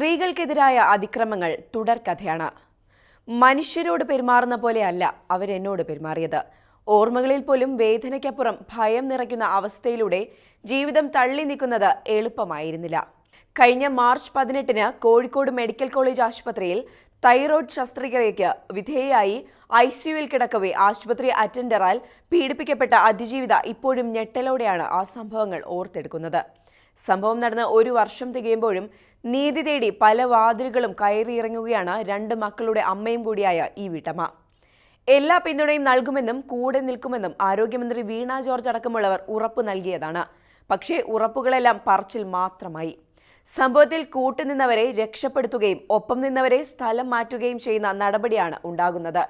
സ്ത്രീകൾക്കെതിരായ അതിക്രമങ്ങൾ തുടർക്കഥയാണ് മനുഷ്യരോട് പെരുമാറുന്ന പോലെയല്ല അവരെന്നോട് പെരുമാറിയത്. ഓർമ്മകളിൽ പോലും വേദനയ്ക്കപ്പുറം ഭയം നിറയ്ക്കുന്ന അവസ്ഥയിലൂടെ ജീവിതം തള്ളി നിൽക്കുന്നത് എളുപ്പമായിരുന്നില്ല. കഴിഞ്ഞ മാർച്ച് പതിനെട്ടിന് കോഴിക്കോട് മെഡിക്കൽ കോളേജ് ആശുപത്രിയിൽ തൈറോയ്ഡ് ശസ്ത്രക്രിയയ്ക്ക് വിധേയയായി ഐ സിയുവിൽ കിടക്കവേ ആശുപത്രി അറ്റൻഡറാൽ പീഡിപ്പിക്കപ്പെട്ട അതിജീവിത ഇപ്പോഴും ഞെട്ടലോടെയാണ് ആ സംഭവങ്ങൾ ഓർത്തെടുക്കുന്നത്. സംഭവം നടന്ന് ഒരു വർഷം തികയുമ്പോഴും നീതി തേടി പല വാതിലുകളും കയറിയിറങ്ങുകയാണ് രണ്ട് മക്കളുടെ അമ്മയും കൂടിയായ ഈ വീട്ടമ്മ. എല്ലാ പിന്തുണയും നൽകുമെന്നും കൂടെ നിൽക്കുമെന്നും ആരോഗ്യമന്ത്രി വീണ ജോർജ് അടക്കമുള്ളവർ ഉറപ്പ് നൽകിയതാണ്. പക്ഷേ ഉറപ്പുകളെല്ലാം പറച്ചിൽ മാത്രമായി. സംഭവത്തിൽ കൂട്ടുനിന്നവരെ രക്ഷപ്പെടുത്തുകയും ഒപ്പം നിന്നവരെ സ്ഥലം മാറ്റുകയും ചെയ്യുന്ന നടപടിയാണ് ഉണ്ടാകുന്നത്.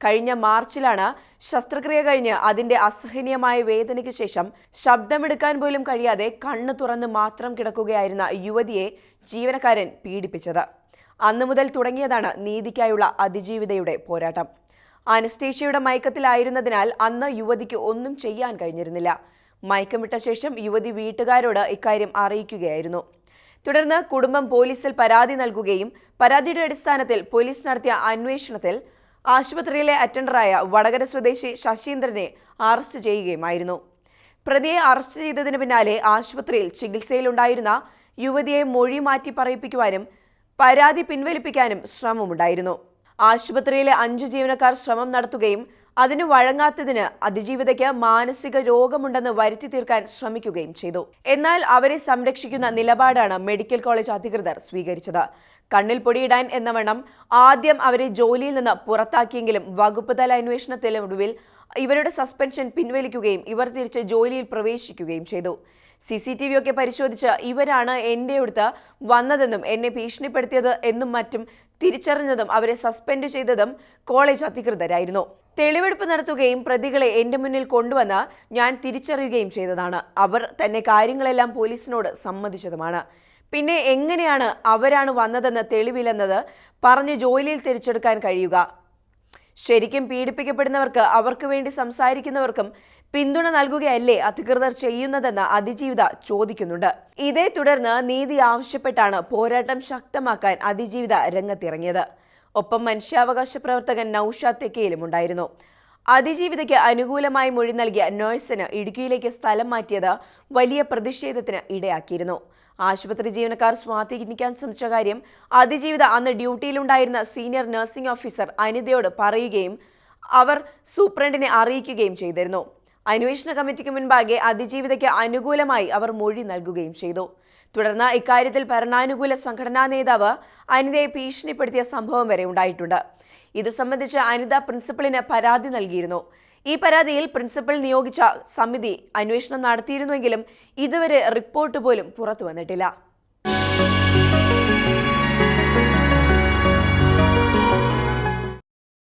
കഴിഞ്ഞ മാർച്ചിലാണ് ശസ്ത്രക്രിയ കഴിഞ്ഞ് അതിന്റെ അസഹനീയമായ വേദനയ്ക്ക് ശേഷം ശബ്ദമെടുക്കാൻ പോലും കഴിയാതെ കണ്ണു തുറന്ന് മാത്രം കിടക്കുകയായിരുന്ന യുവതിയെ ജീവനക്കാരൻ പീഡിപ്പിച്ചത്. അന്നു മുതൽ തുടങ്ങിയതാണ് നീതിക്കായുള്ള അതിജീവിതയുടെ പോരാട്ടം. അനസ്തേഷ്യയുടെ മയക്കത്തിലായിരുന്നതിനാൽ അന്ന് യുവതിക്ക് ഒന്നും ചെയ്യാൻ കഴിഞ്ഞിരുന്നില്ല. മയക്കമിട്ട ശേഷം യുവതി വീട്ടുകാരോട് ഇക്കാര്യം അറിയിക്കുകയായിരുന്നു. തുടർന്ന് കുടുംബം പോലീസിൽ പരാതി നൽകുകയും പരാതിയുടെ അടിസ്ഥാനത്തിൽ പോലീസ് നടത്തിയ അന്വേഷണത്തിൽ ആശുപത്രിയിലെ അറ്റൻഡറായ വടകര സ്വദേശി ശശീന്ദ്രനെ അറസ്റ്റ് ചെയ്യുകയുമായിരുന്നു. പ്രതിയെ അറസ്റ്റ് ചെയ്തതിന് പിന്നാലെ ആശുപത്രിയിൽ ചികിത്സയിലുണ്ടായിരുന്ന യുവതിയെ മൊഴി മാറ്റി പറയിപ്പിക്കുവാനും പരാതി പിൻവലിപ്പിക്കാനും ശ്രമമുണ്ടായിരുന്നു. ആശുപത്രിയിലെ അഞ്ച് ജീവനക്കാർ ശ്രമം നടത്തുകയും അതിന് വഴങ്ങാത്തതിന് അതിജീവിതയ്ക്ക് മാനസിക രോഗമുണ്ടെന്ന് വരുത്തി തീർക്കാൻ ശ്രമിക്കുകയും ചെയ്തു. എന്നാൽ അവരെ സംരക്ഷിക്കുന്ന നിലപാടാണ് മെഡിക്കൽ കോളേജ് അധികൃതർ സ്വീകരിച്ചത്. കണ്ണിൽ പൊടിയിടാൻ എന്നവണ്ണം ആദ്യം അവരെ ജോലിയിൽ നിന്ന് പുറത്താക്കിയെങ്കിലും വകുപ്പ് തല അന്വേഷണത്തിലൊടുവിൽ ഇവരുടെ സസ്പെൻഷൻ പിൻവലിക്കുകയും ഇവർ തിരിച്ച് ജോലിയിൽ പ്രവേശിക്കുകയും ചെയ്തു. സി സി ടി വി ഒക്കെ പരിശോധിച്ച് ഇവരാണ് എന്റെ അടുത്ത് വന്നതെന്നും എന്നെ ഭീഷണിപ്പെടുത്തിയത് എന്നും മറ്റും തിരിച്ചറിഞ്ഞതും അവരെ സസ്പെൻഡ് ചെയ്തതും കോളേജ് അധികൃതരായിരുന്നു. തെളിവെടുപ്പ് നടത്തുകയും പ്രതികളെ എന്റെ മുന്നിൽ കൊണ്ടുവന്ന് ഞാൻ തിരിച്ചറിയുകയും ചെയ്തതാണ്. അവർ തന്നെ കാര്യങ്ങളെല്ലാം പോലീസിനോട് സമ്മതിച്ചതുമാണ്. പിന്നെ എങ്ങനെയാണ് അവരാണ് വന്നതെന്ന് തെളിവില്ലെന്നത് പറഞ്ഞ് ജോലിയിൽ തിരിച്ചെടുക്കാൻ കഴിയുക. ശരിക്കും പീഡിപ്പിക്കപ്പെടുന്നവർക്ക് അവർക്ക് വേണ്ടി സംസാരിക്കുന്നവർക്കും പിന്തുണ നൽകുകയല്ലേ അധികൃതർ ചെയ്യുന്നതെന്ന് അതിജീവിത ചോദിക്കുന്നുണ്ട്. ഇതേ തുടർന്ന് നീതി ആവശ്യപ്പെട്ടാണ് പോരാട്ടം ശക്തമാക്കാൻ അതിജീവിത രംഗത്തിറങ്ങിയത്. ഒപ്പം മനുഷ്യാവകാശ പ്രവർത്തകൻ നൌഷാദ് തെക്കയിലും ഉണ്ടായിരുന്നു. അതിജീവിതയ്ക്ക് അനുകൂലമായി മൊഴി നൽകിയ നഴ്സിന് ഇടുക്കിയിലേക്ക് സ്ഥലം മാറ്റിയത് വലിയ പ്രതിഷേധത്തിന് ഇടയാക്കിയിരുന്നു. ആശുപത്രി ജീവനക്കാർ സ്വാധീനിക്കാൻ ശ്രമിച്ച കാര്യം അതിജീവിത അന്ന് ഡ്യൂട്ടിയിലുണ്ടായിരുന്ന സീനിയർ നഴ്സിംഗ് ഓഫീസർ അനിതയോട് പറയുകയും അവർ സൂപ്രണ്ടിനെ അറിയിക്കുകയും ചെയ്തിരുന്നു. അന്വേഷണ കമ്മിറ്റിക്ക് മുൻപാകെ അതിജീവിതയ്ക്ക് അനുകൂലമായി അവർ മൊഴി നൽകുകയും ചെയ്തു. തുടർന്ന് ഇക്കാര്യത്തിൽ ഭരണാനുകൂല സംഘടനാ നേതാവ് അനിതയെ ഭീഷണിപ്പെടുത്തിയ സംഭവം വരെ ഉണ്ടായിട്ടുണ്ട്. ഇത് സംബന്ധിച്ച് അനിത പ്രിൻസിപ്പളിന് പരാതി നൽകിയിരുന്നു. ഈ പരാതിയിൽ പ്രിൻസിപ്പൽ നിയോഗിച്ച സമിതി അന്വേഷണം നടത്തിയിരുന്നുവെങ്കിലും ഇതുവരെ റിപ്പോർട്ട് പോലും പുറത്തു വന്നിട്ടില്ല